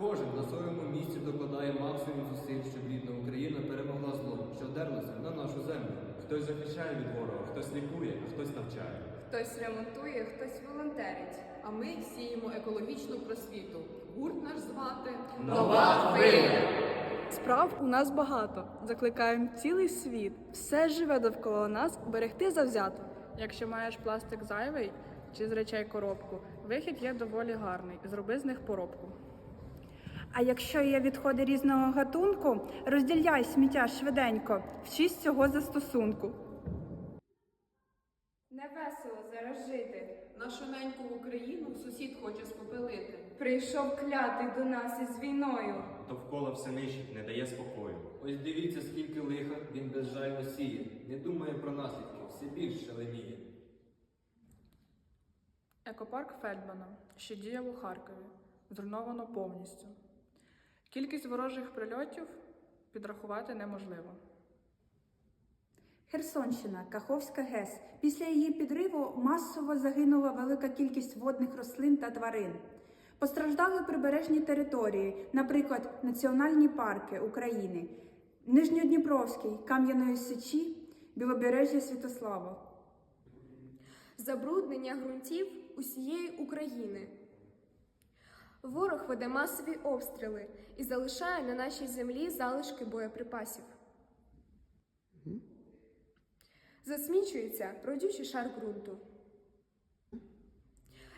Кожен на своєму місці докладає максимум зусиль, щоб рідна Україна перемогла зло, що вдерлося на нашу землю. Хтось захищає від ворога, хтось лікує, а хтось навчає. Хтось ремонтує, хтось волонтерить. А ми сіємо екологічну просвіту. Гурт наш звати Нова хвиля. Справ у нас багато. Закликаємо цілий світ, все живе довкола нас, берегти завзято. Якщо маєш пластик зайвий чи з речей коробку, вихід є доволі гарний. Зроби з них поробку. А якщо є відходи різного гатунку, розділяй сміття швиденько, вчись цього застосунку. Невесело зараз жити. нашу неньку Україну сусід хоче спопелити. Прийшов клятий до нас із війною. Довкола все нищить, не дає спокою. Ось дивіться, скільки лиха він безжально сіє, не думає про наслідки, все більш шаленіє. Екопарк Фельдмана, що діяв у Харкові, зруйновано повністю. Кількість ворожих прильотів підрахувати неможливо. Херсонщина, Каховська ГЕС. Після її підриву масово загинула велика кількість водних рослин та тварин. Постраждали прибережні території, наприклад, національні парки України, Нижньодніпровський, Кам'яної Сечі, Білобережжя Святослава. Забруднення ґрунтів усієї України. Ворог веде масові обстріли і залишає на нашій землі залишки боєприпасів. Засмічується родючий шар ґрунту.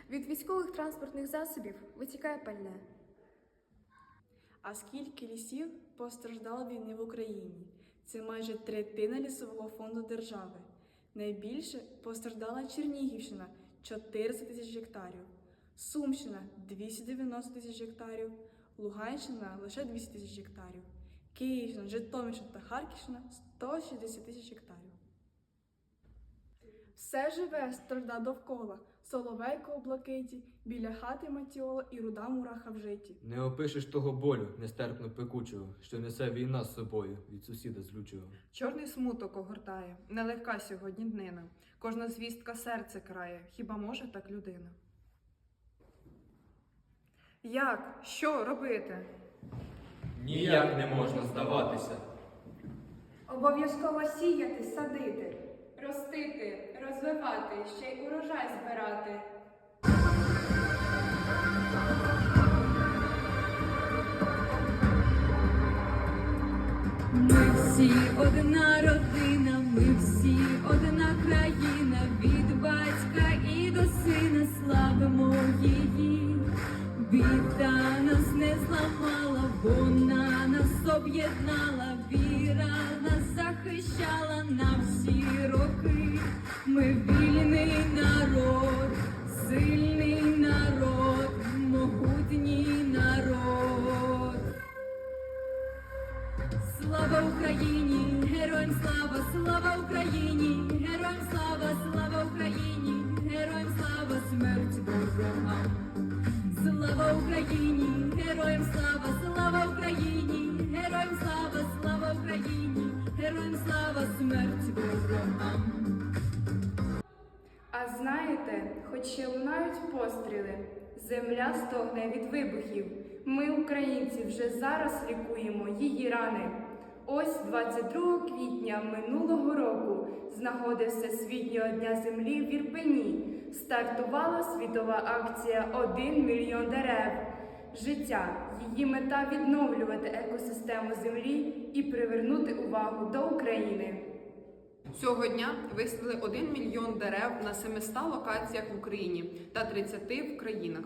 Від військових транспортних засобів витікає пальне. А скільки лісів постраждало війни в Україні? Це майже третина лісового фонду держави. Найбільше постраждала Чернігівщина 400 тисяч гектарів, Сумщина 290 тисяч гектарів, Луганщина лише 200 тисяч гектарів, Київщина, Житомирщина та Харківщина 160 тисяч гектарів. Все живе стражда довкола, соловейко у блакиті, біля хати матіола і руда мураха в житті. Не опишеш того болю, нестерпно пекучого, що несе війна з собою від сусіда злючого. Чорний смуток огортає, нелегка сьогодні днина. Кожна звістка серце крає, хіба може так людина? Як? Що робити? Ніяк не можна здаватися. Обов'язково сіяти, садити. Ростити, розвивати, ще й урожай збирати. Ми всі одна родина, об'єднала, віра нас захищала на всі роки. Ми вільний народ, сильний народ, могутній народ. Слава Україні, героям слава, слава Україні, героям слава, слава Україні, героям слава, смерть ворогам. Слава Україні, героям слава, слава Україні, смерть ворогам. А знаєте, хоч ще лунають постріли, земля стогне від вибухів. Ми, українці, вже зараз лікуємо її рани. Ось 22 квітня минулого року, з нагоди Всесвітнього дня землі в Ірпені, стартувала світова акція «1 мільйон дерев. Життя. Її мета відновлювати екосистему землі і привернути увагу до України. Цього дня висадили 1 мільйон дерев на 700 локаціях в Україні та 30 в країнах.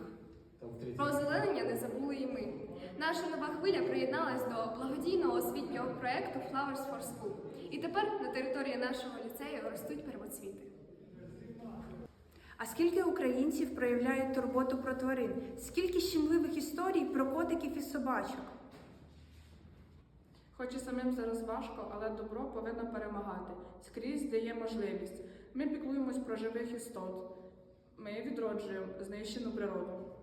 Про озеленення не забули і ми. Наша нова хвиля приєдналась до благодійного освітнього проєкту Flowers for School. І тепер на території нашого ліцею ростуть первоцвіти. А скільки українців проявляють турботу про тварин? Скільки щемливих історій про котиків і собачок? Хоч і самим зараз важко, але добро повинно перемагати. Скрізь дає можливість. Ми піклуємось про живих істот. Ми відроджуємо знищену природу.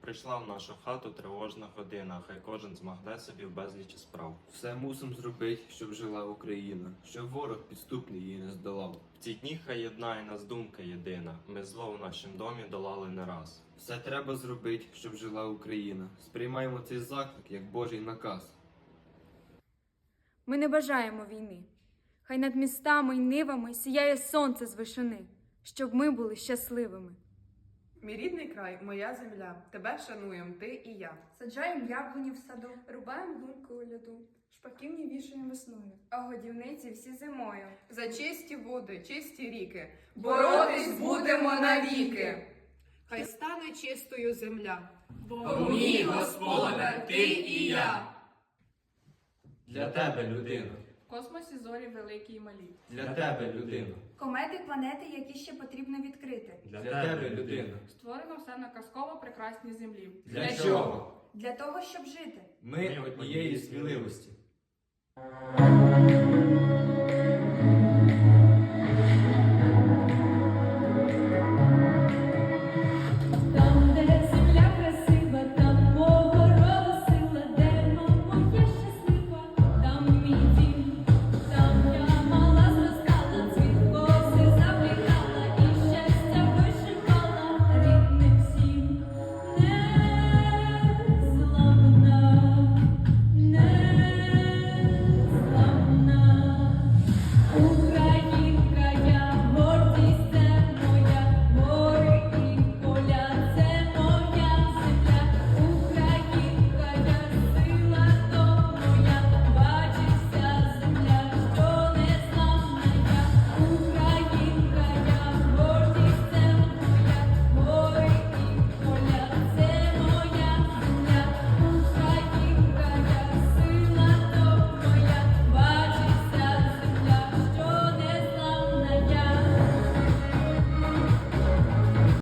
прийшла в нашу хату тривожна година, хай кожен змагне собі в безлічі справ. Все мусим зробити, щоб жила Україна, щоб ворог підступний її не здолав. В ці дні хай єднає нас думка єдина. Ми зло в нашім домі долали не раз. Все треба зробити, щоб жила Україна. Сприймаємо цей заклик як Божий наказ. Ми не бажаємо війни. Хай над містами й нивами сіяє сонце з вишини, щоб ми були щасливими. Мій рідний край, моя земля. Тебе шануєм, ти і я. Саджаємо яблуні в саду. Рубаємо лунку у льоду, Шпаківні вішаємо весною. а годівниці всі зимою. За чисті води, чисті ріки. Боротись будемо навіки. Хай стане чистою земля. Бо мій господар, ти і я. Для тебе, людина. В космосі зорі великі і малі. Для тебе, людина. Комети, планети, які ще потрібно відкрити. Для тебе, людина. Створено все на казково прекрасній землі. Для чого? Для того, щоб жити. Ми однієї сміливості.